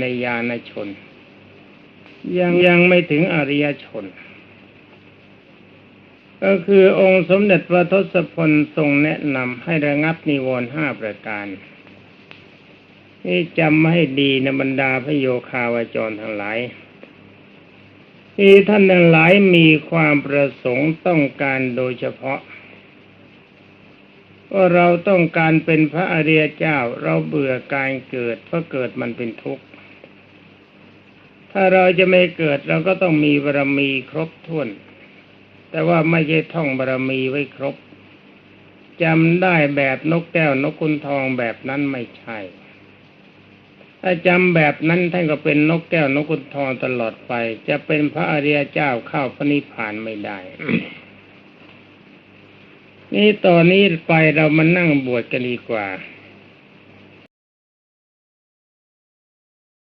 ในญาณชน ยังยังไม่ถึงอริยชน ก็คือองค์สมเด็จพระทศพลทรงแนะนำให้ระงับนิวรณ์ห้าประการนี่จำให้ดีนะบรรดาพระโยคาวจรทั้งหลายที่ท่านทั้งหลายมีความประสงค์ต้องการโดยเฉพาะว่าเราต้องการเป็นพระอริยเจ้า เราเบื่อการเกิดเพราะเกิดมันเป็นทุกข์ ถ้าเราจะไม่เกิดเราก็ต้องมีบารมีครบถ้วน แต่ว่าไม่ใช่ท่องบารมีไว้ครบจำได้แบบนกแก้วนกคุณทองแบบนั้นไม่ใช่ ถ้าจำแบบนั้นท่านก็เป็นนกแก้วนกขุนทองตลอดไป จะเป็นพระอริยเจ้าเข้าพระนิพพานไม่ได้ นี่ตอนนี้ไปเรามานั่งบวชกันดีกว่า